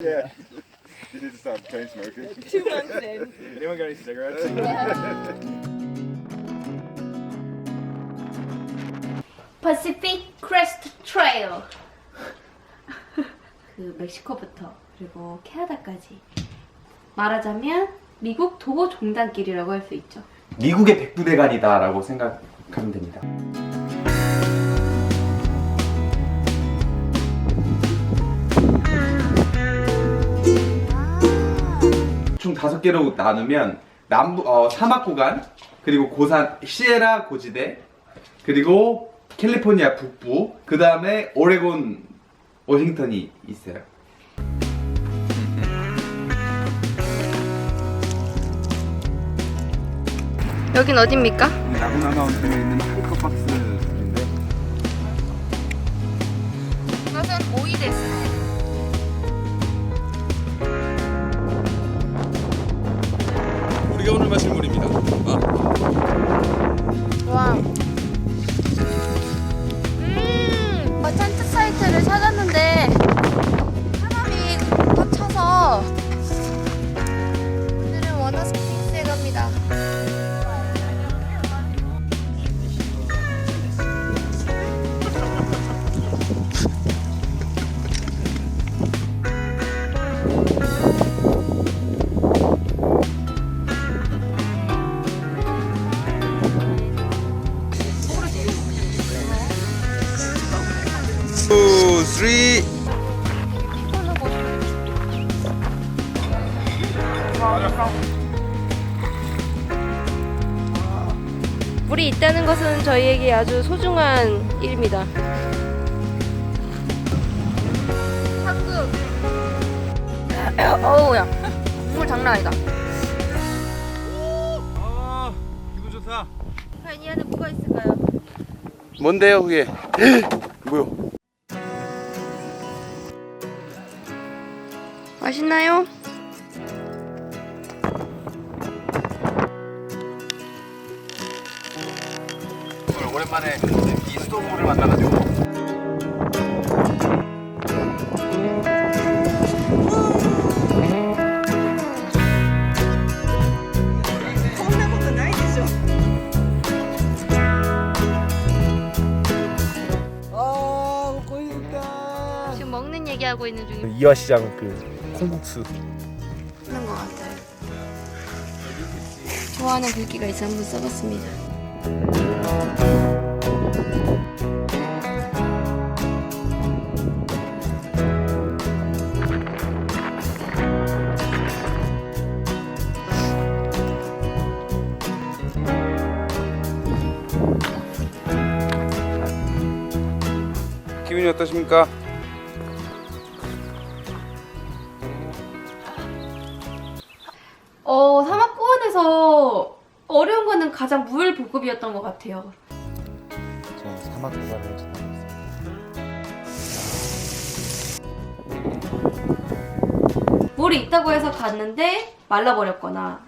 Yeah. You need to stop chain smoking. Two months in. Anyone got any cigarettes? Pacific Crest Trail. 그 멕시코부터 그리고 캐나다까지 말하자면 미국 도보 종단길이라고 할 수 있죠. 미국의 백두대간이다라고 생각하면 됩니다. 총 다섯 개로 나누면 남부 어, 사막 구간 그리고 고산 시에라 고지대 그리고 캘리포니아 북부 그 다음에 오레곤 워싱턴이 있어요. 여긴 어딥니까? 라구나 마운틴에 있는 하이커박스 오늘 마실 물입니다. 와. 저희에게 아주 소중한 일입니다. 한국. 어우야. 물 장난 아니다. 아, 기분 좋다. 과연 이 안에 뭐가 있을까요? 뭔데요, 그게? 뭐요? 맛있나요? 오랜만에 이스토브를 만나가지고 지금 먹는 얘기하고 있는 중인 이화시장 그 콩국수. 것 같아요. 좋아하는 글귀가 있어 한번 써봤습니다. 어떠십니까? 어, 사막구원에서 어려운 거는 가장 물 보급이었던 것 같아요. 저는 사막 구간을 지나고 물이 있다고 해서 갔는데 말라버렸거나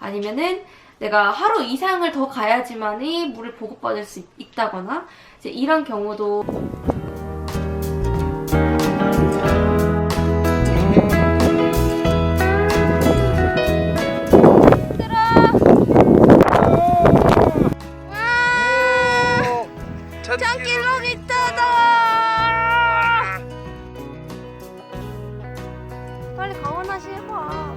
아니면은 내가 하루 이상을 더 가야지만이 물을 보급받을 수 있- 있다거나 이제 이런 경우도 천 킬로미터다! 빨리 강원하시 해봐.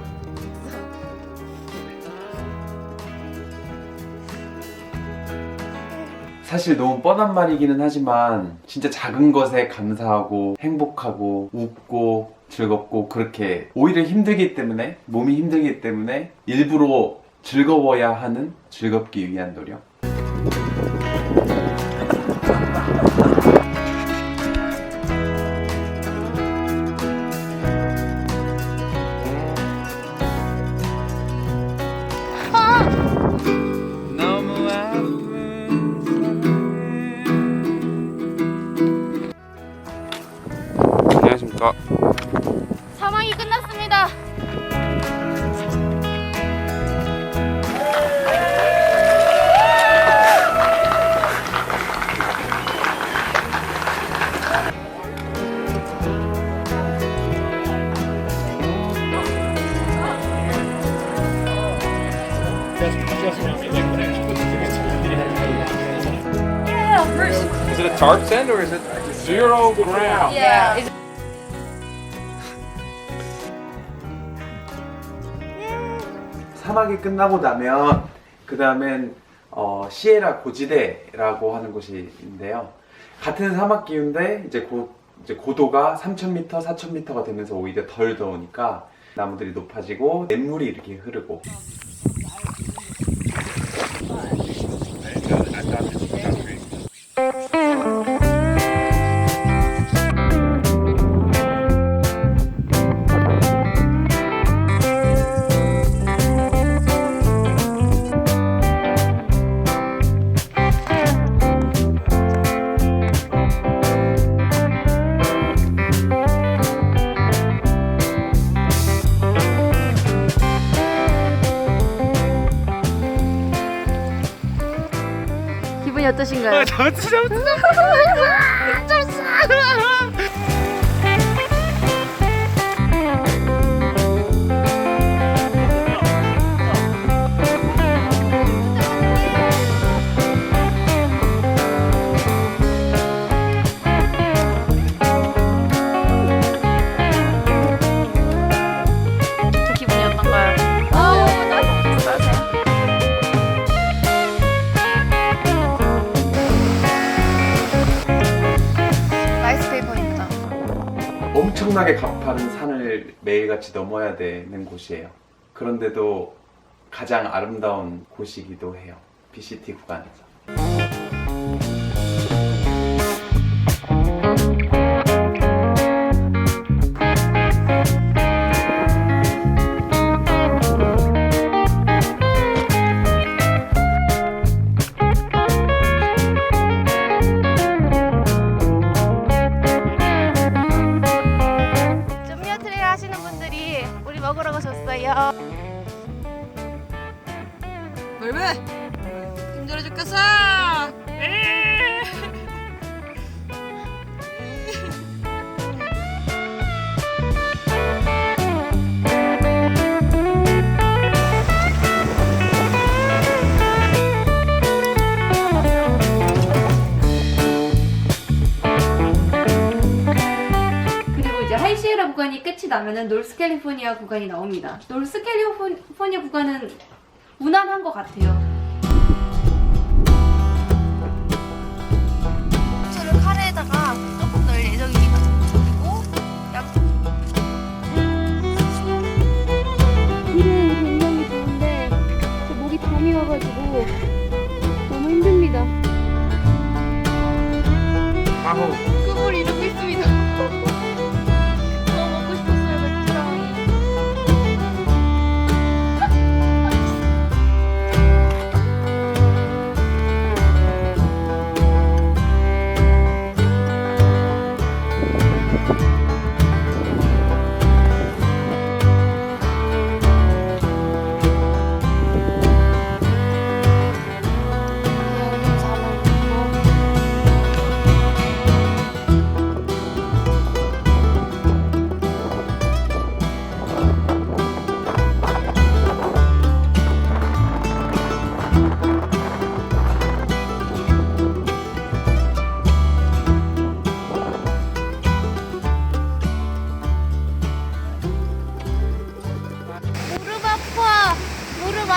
사실 너무 뻔한 말이기는 하지만 진짜 작은 것에 감사하고 행복하고 웃고 즐겁고 그렇게 오히려 힘들기 때문에 몸이 힘들기 때문에 일부러 즐거워야 하는 즐겁기 위한 노력 zero gram? Yeah. 사막이 끝나고 나면 그 다음엔 어, 시에라 고지대라고 하는 곳인데요. 같은 사막 기후인데 이제 고, 이제 고도가 3,000m, 4,000m가 되면서 오히려 덜 더우니까 나무들이 높아지고 냇물이 이렇게 흐르고 기분이 어떠신가요? 기 엄청나게 가파른 산을 매일같이 넘어야 되는 곳이에요. 그런데도 가장 아름다운 곳이기도 해요. BCT 구간에서. 나면은 노스캘리포니아 구간이 나옵니다. 노스캘리포니아 구간은 무난한 것 같아요. 고추를 카레에다가 조금 넣을 예정입니다. 그리고 양. 길은 굉장히 좋은데 저 목이 담이 와가지고 너무 힘듭니다. 마호.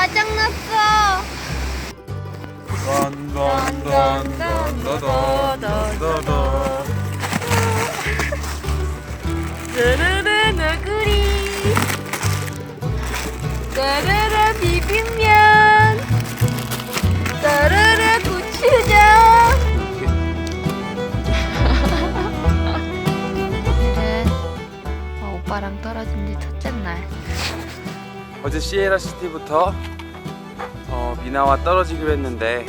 무릎 아작났어. 르르르 너구리. 따르르 비빔면. 따르르 고추장. 어, 오빠랑 떨어진 지 첫째 날. 어제 시에라 시티부터 어, 미나와 떨어지기로 했는데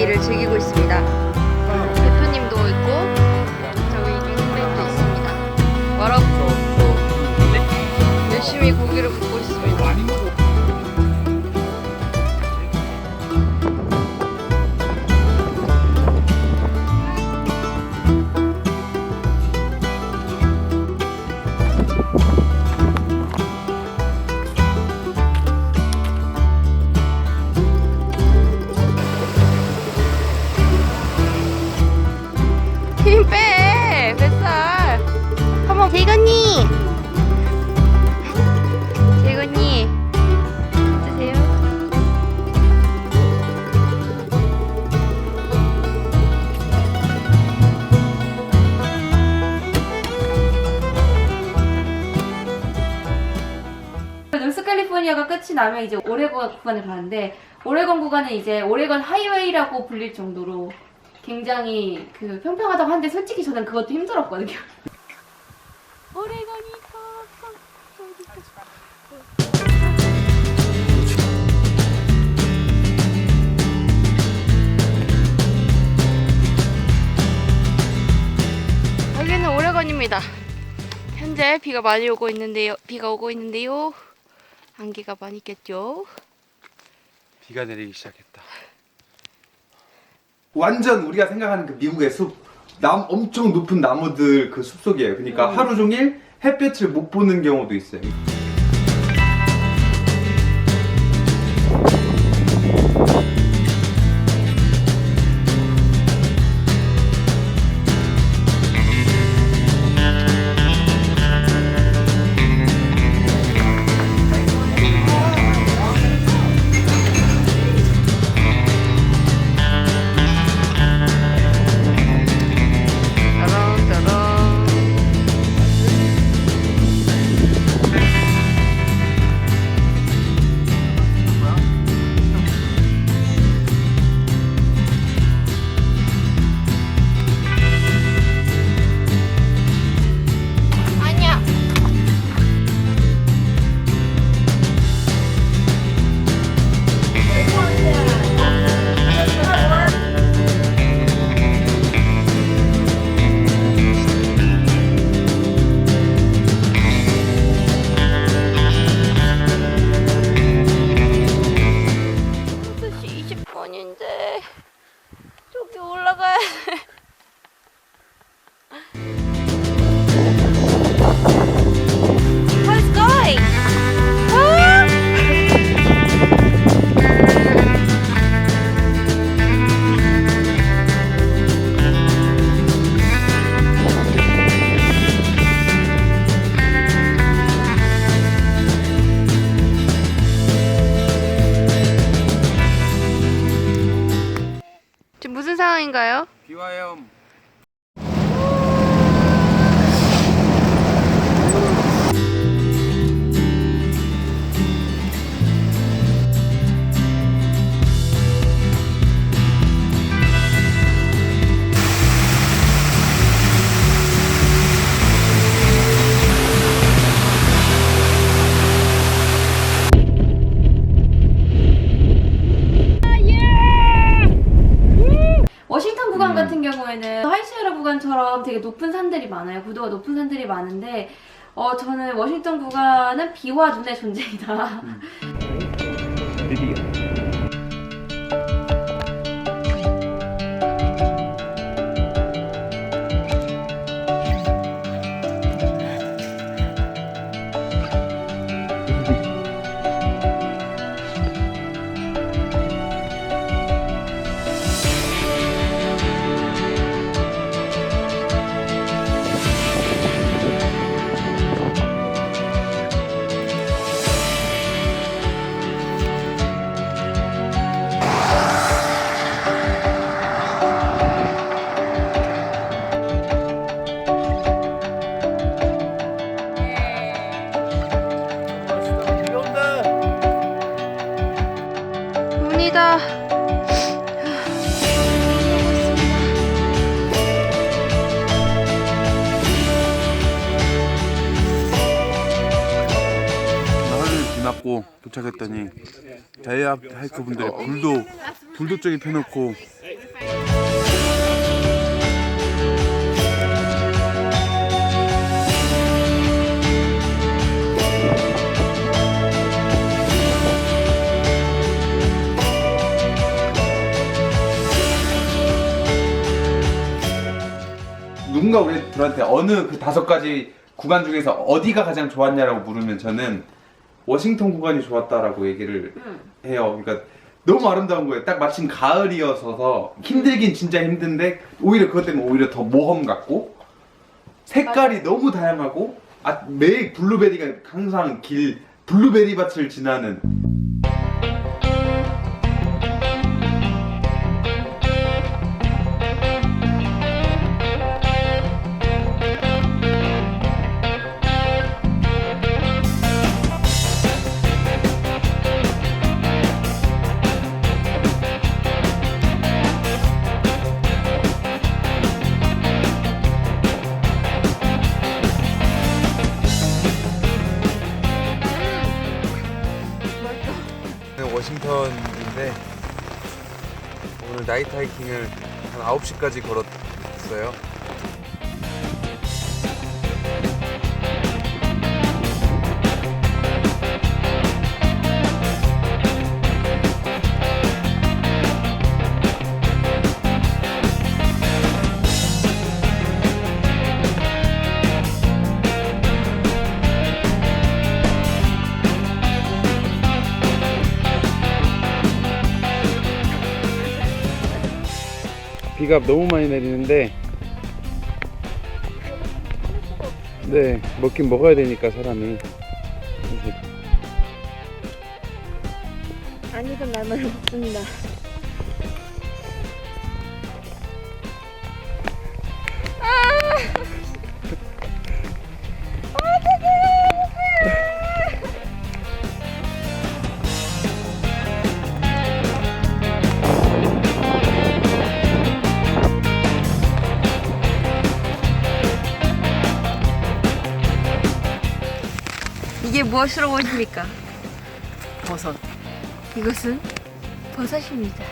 데이를 즐기고 있습니다. 끝이 나면 이제 오레곤 구간을 가는데 오레곤 구간은 이제 오레곤 하이웨이라고 불릴 정도로 굉장히 그 평평하다고 하는데 솔직히 저는 그것도 힘들었거든요. 오레곤이 여기는 오레곤입니다. 현재 비가 많이 오고 있는데요. 비가 오고 있는데요. 안개가 많이 꼈죠. 비가 내리기 시작했다. 완전 우리가 생각하는 그 미국의 숲, 남 엄청 높은 나무들 그 숲속이에요. 그러니까 하루 종일 햇볕을 못 보는 경우도 있어요. 무슨 상황인가요? 비 와요. 구간 음. 같은 경우에는 하이시에라 구간처럼 되게 높은 산들이 많아요. 구도가 높은 산들이 많은데 어 저는 워싱턴 구간은 비와 눈의 존재이다. 문이다. 도착했더니 자이압 하이크 분들이 불도 불도 쪽에 펴놓고 누군가 우리들한테 어느 그 다섯 가지 구간 중에서 어디가 가장 좋았냐라고 물으면 저는 워싱턴 구간이 좋았다라고 얘기를 해요. 그러니까 너무 아름다운 거예요. 딱 마침 가을이어서 힘들긴 진짜 힘든데 오히려 그것 때문에 오히려 더 모험 같고 색깔이 너무 다양하고 아, 매일 블루베리가 항상 길 블루베리 밭을 지나는 하이킹을 한 9시까지 걸었어요. 비가 너무 많이 내리는데 네 먹긴 먹어야 되니까 사람이 아니던 날만 먹습니다. 무엇으로 보십니까? 버섯. 이것은 버섯입니다.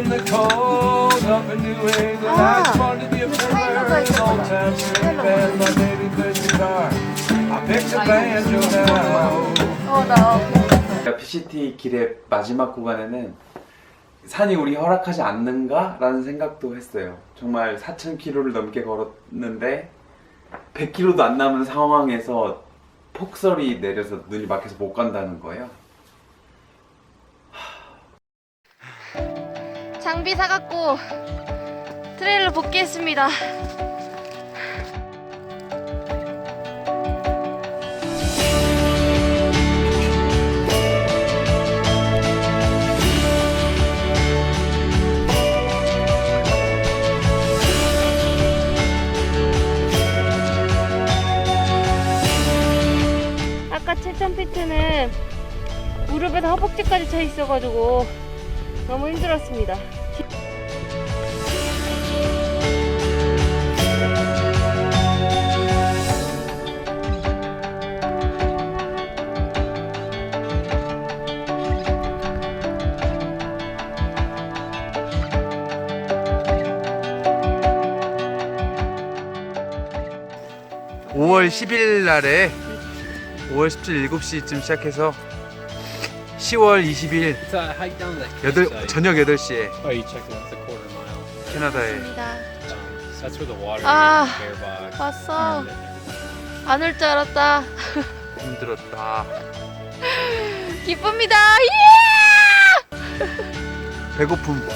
From the cold up in New England, I just wanted to be a farmer. Old time street band, my baby plays guitar. I picked a banjo now. PCT 길의 마지막 구간에는 산이 우리 허락하지 않는가라는 생각도 했어요. 정말 4,000km를 넘게 걸었는데 100km도 안 남은 상황에서 폭설이 내려서 눈이 막혀서 못 간다는 거예요. 장비 사갖고 트레일러 복귀했습니다. 아까 7,000피트는 무릎에서 허벅지까지 차 있어가지고 너무 힘들었습니다. 오 5월 10일 날에 5월 17일 7시쯤 시작해서 10월 20일 It's a hike down the 여덟, hillside. 저녁 8시에 Oh, you checked it out. It's a quarter mile. 캐나다에 Um, so that's where the water Ah. is, bear box. 봤어. 안 올 줄 알았다. 힘들었다. 기쁩니다. 예! 배고픔.